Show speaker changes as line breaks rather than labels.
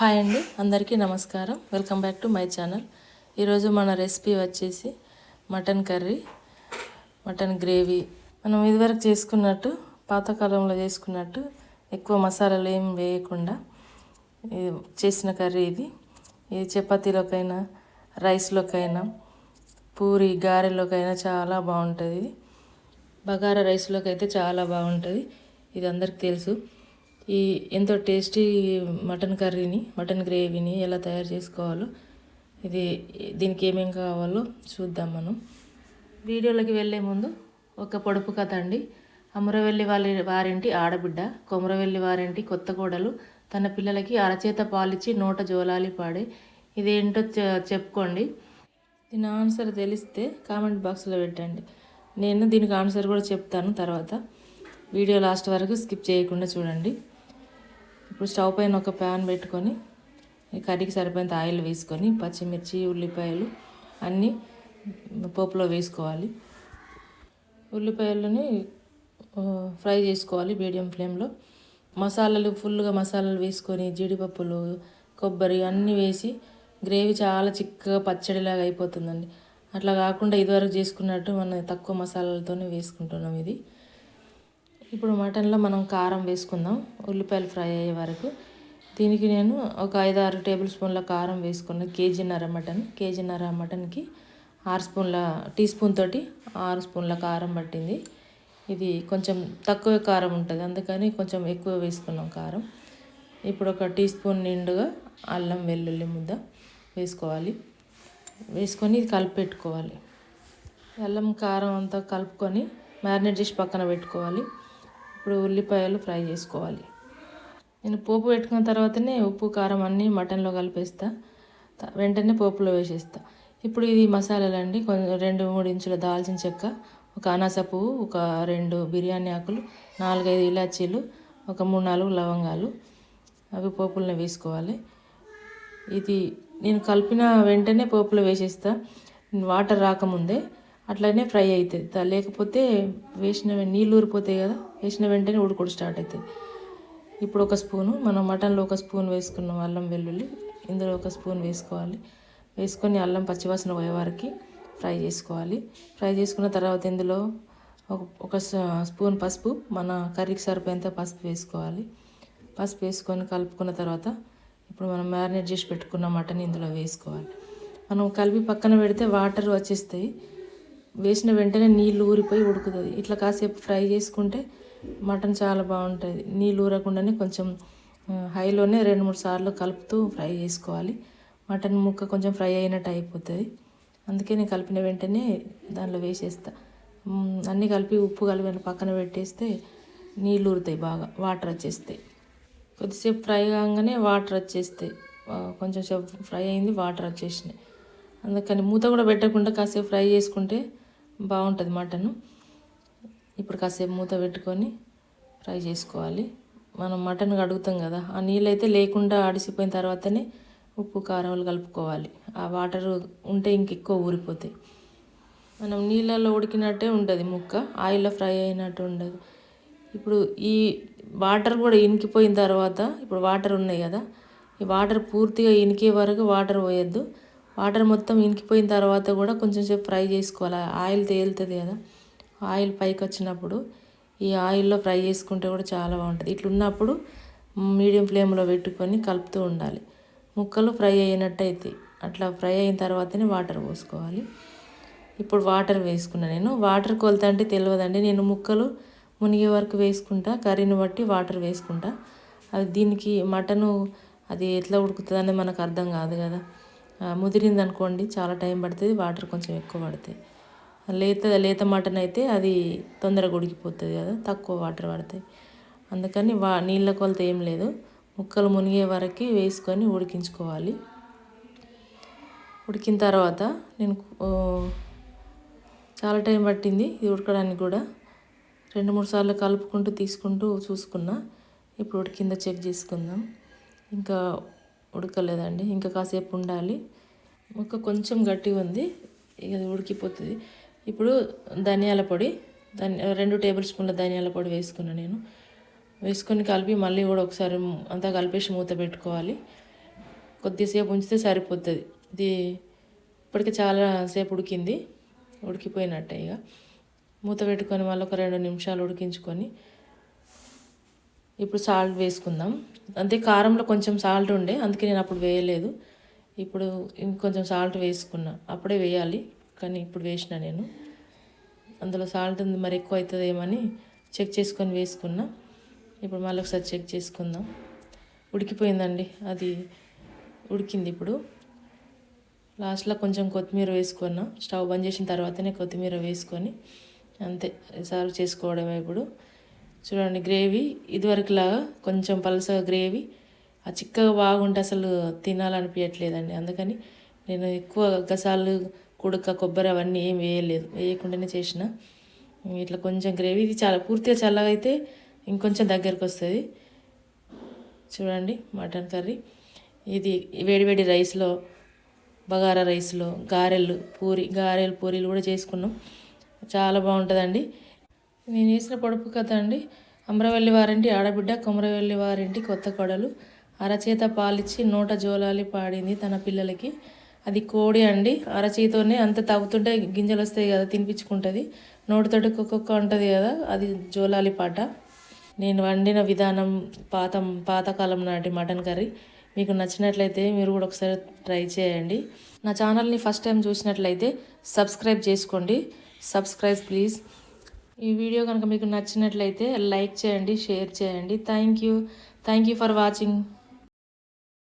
Hi అండి అందరికీ నమస్కారం. Welcome back to my channel. ఈరోజు మన రెసిపీ వచ్చేసి మటన్ కర్రీ మటన్ గ్రేవీ. మనం ఇదివరకు చేసుకున్నట్టు పాతకాలంలో చేసుకున్నట్టు ఎక్కువ మసాలాలు ఏం వేయకుండా చేసిన కర్రీ ఇది. ఇది చపాతీలోకైనా రైస్లోకైనా పూరి గారెలోకైనా చాలా బాగుంటుంది. ఇది బగారా రైస్లోకి అయితే చాలా బాగుంటుంది. ఇది అందరికి తెలుసు. ఈ ఎంతో టేస్టీ మటన్ కర్రీని మటన్ గ్రేవీని ఎలా తయారు చేసుకోవాలో ఇది దీనికి ఏమేం కావాలో చూద్దాం మనం. వీడియోలోకి వెళ్ళే ముందు ఒక పొడుపు కథ అండి. అమరవెల్లి వాళ్ళ వారింటి ఆడబిడ్డ కొమరవెల్లి వారింటి కొత్త కోడలు తన పిల్లలకి అరచేత పాలిచ్చి నోట జోలాలి పాడే. ఇదేంటో చెప్పుకోండి. దీని ఆన్సర్ తెలిస్తే కామెంట్ బాక్స్లో పెట్టండి. నేను దీనికి ఆన్సర్ కూడా చెప్తాను తర్వాత. వీడియో లాస్ట్ వరకు స్కిప్ చేయకుండా చూడండి. ఇప్పుడు స్టవ్ పైన ఒక ప్యాన్ పెట్టుకొని కర్రీకి సరిపోయేంత ఆయిల్ వేసుకొని పచ్చిమిర్చి ఉల్లిపాయలు అన్నీ పోపులో వేసుకోవాలి. ఉల్లిపాయలని ఫ్రై చేసుకోవాలి మీడియం ఫ్లేమ్లో. మసాలాలు ఫుల్గా మసాలాలు వేసుకొని జీడిపప్పులు కొబ్బరి అన్నీ వేసి గ్రేవీ చాలా చిక్కగా పచ్చడిలాగా అయిపోతుందండి. అట్లా కాకుండా ఇదివరకు చేసుకున్నట్టు మనం తక్కువ మసాలాలతోనే వేసుకుంటున్నాం ఇది. ఇప్పుడు మటన్లో మనం కారం వేసుకుందాం. ఉల్లిపాయలు ఫ్రై అయ్యే వరకు. దీనికి నేను ఒక ఐదు ఆరు టేబుల్ స్పూన్ల కారం వేసుకున్న కేజీన్నర మటన్. కేజీన్నర మటన్కి ఆరు స్పూన్ల టీ స్పూన్ తోటి ఆరు స్పూన్ల కారం పట్టింది. ఇది కొంచెం తక్కువ కారం ఉంటుంది. అందుకని కొంచెం ఎక్కువ వేసుకున్నాం కారం. ఇప్పుడు ఒక టీ స్పూన్ నిండుగా అల్లం వెల్లుల్లి ముద్ద వేసుకోవాలి. వేసుకొని ఇది అల్లం కారం అంతా కలుపుకొని మ్యారినేట్ చేసి పక్కన పెట్టుకోవాలి. ఇప్పుడు ఉల్లిపాయలు ఫ్రై చేసుకోవాలి. నేను పోపు పెట్టుకున్న తర్వాతనే ఉప్పు కారం అన్నీ మటన్లో కలిపేస్తా. వెంటనే పోపులో వేసేస్తా. ఇప్పుడు ఇది మసాలాలు అండి కొంచెం రెండు మూడు ఇంచుల దాల్చిన చెక్క ఒక అనాస పువ్వు ఒక రెండు బిర్యానీ ఆకులు నాలుగైదు ఇలాచీలు ఒక మూడు నాలుగు లవంగాలు. అవి పోపులను వేసుకోవాలి. ఇది నేను కలిపిన వెంటనే పోపులో వేసేస్తా. వాటర్ రాకముందే అట్లనే ఫ్రై అవుతుంది లేకపోతే వేసిన నీళ్ళు ఊరిపోతాయి కదా వేసిన వెంటనే ఉడుకుడు స్టార్ట్ అవుతుంది ఇప్పుడు ఒక స్పూను మనం మటన్లో ఒక స్పూన్ వేసుకున్నాం అల్లం వెల్లుల్లి. ఇందులో ఒక స్పూన్ వేసుకోవాలి. వేసుకొని అల్లం పచ్చివాసన పోయే వరకు ఫ్రై చేసుకోవాలి. ఫ్రై చేసుకున్న తర్వాత ఇందులో ఒక ఒక స్పూన్ పసుపు మన కర్రీకి సరిపోయేంత పసుపు వేసుకోవాలి. పసుపు వేసుకొని కలుపుకున్న తర్వాత ఇప్పుడు మనం మ్యారినేట్ చేసి పెట్టుకున్న మటన్ ఇందులో వేసుకోవాలి. మనం కలిపి పక్కన పెడితే వాటర్ వచ్చేస్తాయి. వేసిన వెంటనే నీళ్ళు ఊరిపోయి ఉడుకుతుంది. ఇట్లా కాసేపు ఫ్రై చేసుకుంటే మటన్ చాలా బాగుంటుంది. నీళ్ళు ఊరకుండానే కొంచెం హైలోనే రెండు మూడు సార్లు కలుపుతూ ఫ్రై చేసుకోవాలి. మటన్ ముక్క కొంచెం ఫ్రై అయినట్టు అయిపోతుంది. అందుకే నేను కలిపిన వెంటనే దానిలో వేసేస్తా. అన్నీ కలిపి ఉప్పు కలిపి పక్కన పెట్టేస్తే నీళ్ళు ఊరుతాయి బాగా వాటర్ వచ్చేస్తాయి కొద్దిసేపు ఫ్రై కాగానే వాటర్ వచ్చేస్తాయి కొంచెం సేపు ఫ్రై అయింది వాటర్ వచ్చేసినాయి. అందుకని మూత కూడా పెట్టకుండా కాసేపు ఫ్రై చేసుకుంటే బాగుంటుంది మటను. ఇప్పుడు కాసేపు మూత పెట్టుకొని ఫ్రై చేసుకోవాలి. మనం మటన్ కడుగుతాం కదా ఆ నీళ్ళు అయితే లేకుండా ఆడిసిపోయిన తర్వాతనే ఉప్పు కారాలు కలుపుకోవాలి. ఆ వాటర్ ఉంటే ఇంకెక్కువ ఊరిపోతాయి. మనం నీళ్ళల్లో ఉడికినట్టే ఉంటుంది ముక్క ఆయిల్లో ఫ్రై అయినట్టు ఉండదు. ఇప్పుడు ఈ వాటర్ కూడా ఇనికిపోయిన తర్వాత ఇప్పుడు వాటర్ ఉన్నాయి కదా ఈ వాటర్ పూర్తిగా ఇనికే వరకు వాటర్ పోయొద్దు. వాటర్ మొత్తం ఇంకిపోయిన తర్వాత కూడా కొంచెం సేపు ఫ్రై చేసుకోవాలి. ఆయిల్ తేలుతుంది కదా. ఆయిల్ పైకి వచ్చినప్పుడు ఈ ఆయిల్లో ఫ్రై చేసుకుంటే కూడా చాలా బాగుంటుంది. ఇట్లున్నప్పుడు మీడియం ఫ్లేమ్లో పెట్టుకొని కలుపుతూ ఉండాలి. ముక్కలు ఫ్రై అయినట్టు అవుతాయి అట్లా ఫ్రై అయిన తర్వాతనే వాటర్ పోసుకోవాలి. ఇప్పుడు వాటర్ వేసుకున్నా నేను. వాటర్ కొలత అంటే తెలియదండి నేను ముక్కలు మునిగే వరకు వేసుకుంటా కర్రీని బట్టి వాటర్ వేసుకుంటా. అది దీనికి మటను అది ఎట్లా ఉడుకుతుంది అనేది మనకు అర్థం కాదు కదా. ముదిరింది అనుకోండి చాలా టైం పడుతుంది వాటర్ కొంచెం ఎక్కువ పడతాయి. లేత లేత మటన్ అయితే అది తొందరగా ఉడికిపోతుంది కదా తక్కువ వాటర్ పడతాయి. అందుకని వా నీళ్ళ కొలత ఏం లేదు ముక్కలు మునిగే వరకు వేసుకొని ఉడికించుకోవాలి. ఉడికిన తర్వాత నేను చాలా టైం పట్టింది ఇది ఉడకడానికి కూడా. రెండు మూడు సార్లు కలుపుకుంటూ తీసుకుంటూ చూసుకున్నా. ఇప్పుడు ఉడికిందో చెక్ చేసుకుందాం. ఇంకా ఉడకలేదండి. ఇంకా కాసేపు ఉండాలి. ముక్క కొంచెం గట్టిగా ఉంది. ఇక అది ఉడికిపోతుంది. ఇప్పుడు ధనియాల పొడి ధని రెండు టేబుల్ స్పూన్ల ధనియాల పొడి వేసుకున్నాను నేను. వేసుకొని కలిపి మళ్ళీ కూడా ఒకసారి అంతా కలిపేసి మూత పెట్టుకోవాలి. కొద్దిసేపు ఉంచితే సరిపోతుంది. ఇది ఇప్పటికి చాలా సేపు ఉడికింది. ఉడికిపోయినట్టే ఇక. మూత పెట్టుకొని మళ్ళీ ఒక రెండు నిమిషాలు ఉడికించుకొని ఇప్పుడు సాల్ట్ వేసుకుందాం. అంతే కారంలో కొంచెం సాల్ట్ ఉండే అందుకే నేను అప్పుడు వేయలేదు. ఇప్పుడు ఇంకొంచెం సాల్ట్ వేసుకున్నా. అప్పుడే వేయాలి కానీ ఇప్పుడు వేసిన నేను. అందులో సాల్ట్ ఉంది మరి ఎక్కువ అవుతుందేమని చెక్ చేసుకొని వేసుకున్నా. ఇప్పుడు మళ్ళీ ఒకసారి చెక్ చేసుకుందాం. ఉడికిపోయిందండి అది ఉడికింది ఇప్పుడు. లాస్ట్లో కొంచెం కొత్తిమీర వేసుకున్నా. స్టవ్ బంద్ చేసిన తర్వాతనే కొత్తిమీర వేసుకొని అంతే సర్వ్ చేసుకోవడమే ఇప్పుడు. చూడండి గ్రేవీ. ఇదివరకులాగా కొంచెం పలసగా గ్రేవీ. ఆ చిక్కగా బాగుంటే అసలు తినాలనిపించట్లేదండి అందుకని నేను ఎక్కువ గసాలు కుడక కొబ్బరి అవన్నీ ఏం వేయలేదు. వేయకుండానే చేసిన. ఇట్లా కొంచెం గ్రేవీ. ఇది చాలా పూర్తిగా చల్లగా అయితే ఇంకొంచెం దగ్గరకు వస్తుంది. చూడండి మటన్ కర్రీ. ఇది వేడివేడి రైస్లో బగారా రైస్లో గారెలు పూరి గారెలు పూరీలు కూడా చేసుకున్నాం. చాలా బాగుంటుందండి. నేను వేసిన పొడుపు కథ అండి. అమరవల్లి వారింటి ఆడబిడ్డ కొమరవల్లి వారింటి కొత్త కొడలు. అరచేత పాలిచ్చి నోట జోలాలి పాడింది తన పిల్లలకి. అది కోడి అండి. అరచేతోనే అంత తవ్వుతుంటే గింజలు వస్తాయి కదా తినిపించుకుంటుంది. నోటితోటి ఒక్కొక్క ఉంటుంది కదా అది జోలాలి పాట. నేను వండిన విధానం పాత పాతకాలం నాటి మటన్ కర్రీ. మీకు నచ్చినట్లయితే మీరు కూడా ఒకసారి ట్రై చేయండి. నా ఛానల్ని ఫస్ట్ టైం చూసినట్లయితే సబ్స్క్రైబ్ చేసుకోండి. Subscribe please. ఈ వీడియో కనుక మీకు నచ్చినట్లయితే లైక్ చేయండి షేర్ చేయండి. Thank you thank you for watching